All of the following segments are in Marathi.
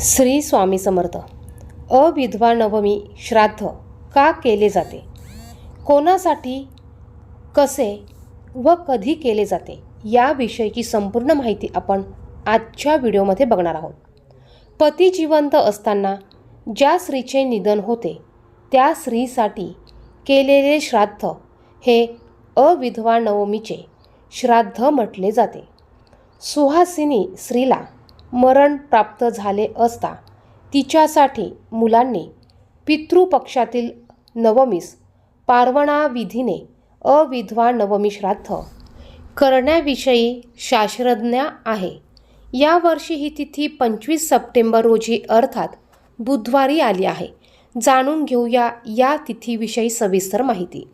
श्री स्वामी समर्थ. अविधवा नवमी श्राद्ध का केले जाते? कोणासाठी कसे व कधी केले जाते? याविषयीची संपूर्ण माहिती आपण आजच्या व्हिडिओमध्ये बघणार आहोत. पती जिवंत असताना ज्या स्त्रीचे निधन होते त्या स्त्रीसाठी केलेले श्राद्ध हे अविधवा नवमीचे श्राद्ध म्हटले जाते. सुहासिनी स्त्रीला मरण प्राप्त झाले असता तिच्यासाठी मुलांनी पितृपक्षातील नवमीस पार्वणाविधीने अविधवा नवमी श्राद्ध करण्याविषयी शास्त्रज्ञा आहे. यावर्षी ही तिथी पंचवीस सप्टेंबर रोजी अर्थात बुधवारी आली आहे. जाणून घेऊया या तिथीविषयी सविस्तर माहिती.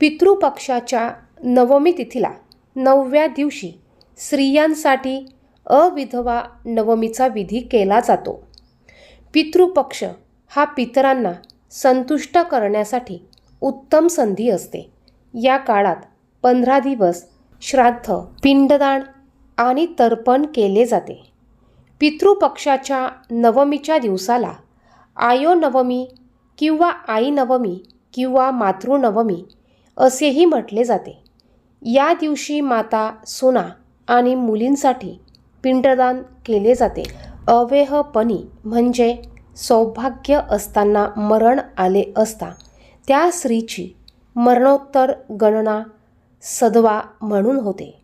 पितृपक्षाच्या नवमी तिथीला नवव्या दिवशी स्त्रियांसाठी अविधवा नवमीचा विधी केला जातो. पितृपक्ष हा पितरांना संतुष्ट करण्यासाठी उत्तम संधी असते. या काळात पंधरा दिवस श्राद्ध पिंडदान आणि तर्पण केले जाते. पितृपक्षाच्या नवमीच्या दिवसाला आयो नवमी किंवा आई नवमी किंवा मातृनवमी असेही म्हटले जाते. या दिवशी माता सुना आणि मुलींसाठी पिंडदान केले जाते. अवेहपणी म्हणजे सौभाग्य असताना मरण आले असता. त्या स्त्रीची मरणोत्तर गणना सदवा म्हणून होते.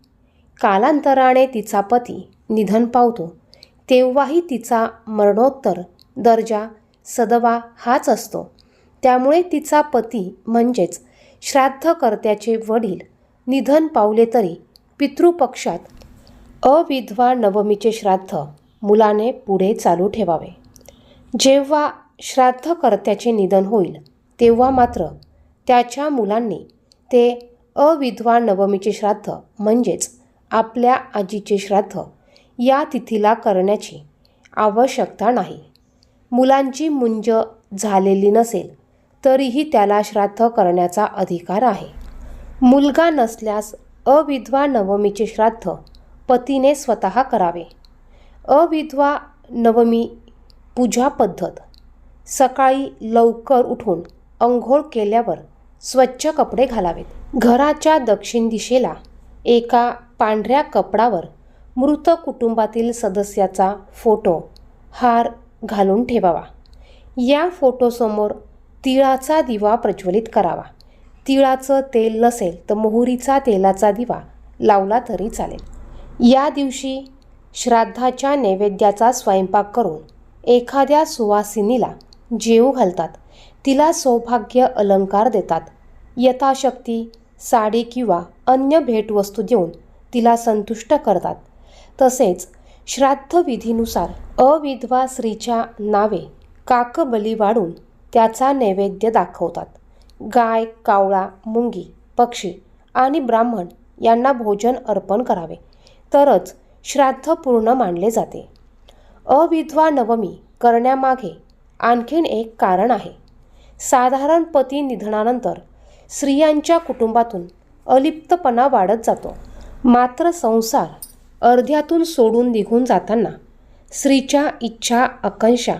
कालांतराने तिचा पती निधन पावतो. तेव्हाही तिचा मरणोत्तर दर्जा सदवा हाच असतो. त्यामुळे तिचा पती म्हणजेच श्राद्धकर्त्याचे वडील निधन पावले तरी पितृपक्षात अविधवा नवमीचे श्राद्ध मुलाने पुढे चालू ठेवावे. जेव्हा श्राद्धकर्त्याचे निधन होईल तेव्हा मात्र त्याच्या मुलांनी ते अविधवा नवमीचे श्राद्ध म्हणजेच आपल्या आजीचे श्राद्ध या तिथीला करण्याची आवश्यकता नाही. मुलांची मुंज झालेली नसेल तरीही त्याला श्राद्ध करण्याचा अधिकार आहे. मुलगा नसल्यास अविधवा नवमीचे श्राद्ध पतीने स्वतः करावे. अविधवा नवमी पूजा पद्धत. सकाळी लवकर उठून अंघोळ केल्यावर स्वच्छ कपडे घालावेत. घराच्या दक्षिण दिशेला एका पांढऱ्या कपडावर मृत कुटुंबातील सदस्याचा फोटो हार घालून ठेवावा. या फोटोसमोर तिळाचा दिवा प्रज्वलित करावा. तिळाचं तेल नसेल तर मोहरीचा तेलाचा दिवा लावला तरी चालेल. या दिवशी श्राद्धाच्या नैवेद्याचा स्वयंपाक करून एखाद्या सुवासिनीला जेव घालतात. तिला सौभाग्य अलंकार देतात. यथाशक्ती साडी किंवा अन्य भेटवस्तू देऊन तिला संतुष्ट करतात. तसेच श्राद्धविधीनुसार अविधवा स्त्रीच्या नावे काकबली वाढून त्याचा नैवेद्य दाखवतात. गाय कावळा मुंगी पक्षी आणि ब्राह्मण यांना भोजन अर्पण करावे. तरच श्राद्ध पूर्ण मानले जाते. अविधवा नवमी करण्यामागे आणखीन एक कारण आहे. साधारण पती निधनानंतर स्त्रियांच्या कुटुंबातून अलिप्तपणा वाढत जातो. मात्र संसार अर्ध्यातून सोडून निघून जाताना स्त्रीच्या इच्छा आकांक्षा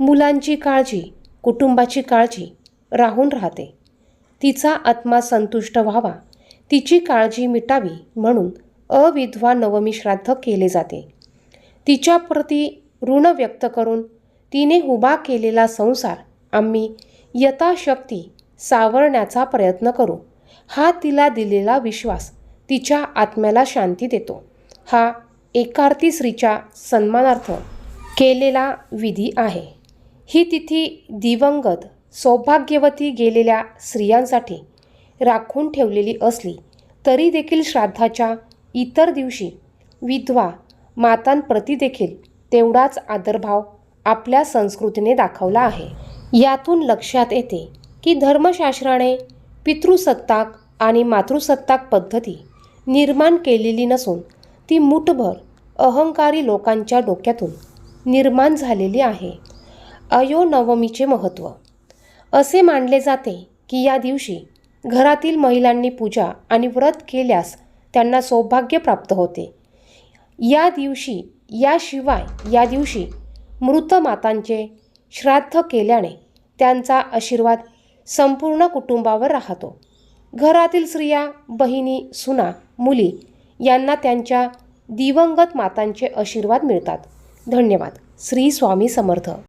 मुलांची काळजी कुटुंबाची काळजी राहून राहते. तिचा आत्मा संतुष्ट व्हावा तिची काळजी मिटावी म्हणून अविधवा नवमी श्राद्ध केले जाते. तिच्याप्रती ऋण व्यक्त करून तिने उभा केलेला संसार आम्ही यथाशक्ती सावरण्याचा प्रयत्न करू. हा तिला दिलेला विश्वास तिच्या आत्म्याला शांती देतो. हा एकार्ती स्त्रीच्या सन्मानार्थ केलेला विधी आहे. ही तिथी दिवंगत सौभाग्यवती गेलेल्या स्त्रियांसाठी राखून ठेवलेली असली तरी देखील श्राद्धाच्या इतर दिवशी विधवा मातांप्रती देखील तेवढाच आदरभाव आपल्या संस्कृतीने दाखवला आहे. यातून लक्षात येते की धर्मशास्त्राने पितृसत्ताक आणि मातृसत्ताक पद्धती निर्माण केलेली नसून ती मुठभर अहंकारी लोकांच्या डोक्यातून निर्माण झालेली आहे. अयोनवमीचे महत्त्व. असे मानले जाते की या दिवशी घरातील महिलांनी पूजा आणि व्रत केल्यास त्यांना सौभाग्य प्राप्त होते. या दिवशी याशिवाय या दिवशी मृत मातांचे श्राद्ध केल्याने त्यांचा आशीर्वाद संपूर्ण कुटुंबावर राहतो. घरातील स्त्रिया बहिणी सुना मुली यांना त्यांच्या दिवंगत मातांचे आशीर्वाद मिळतात. धन्यवाद. श्री स्वामी समर्थ.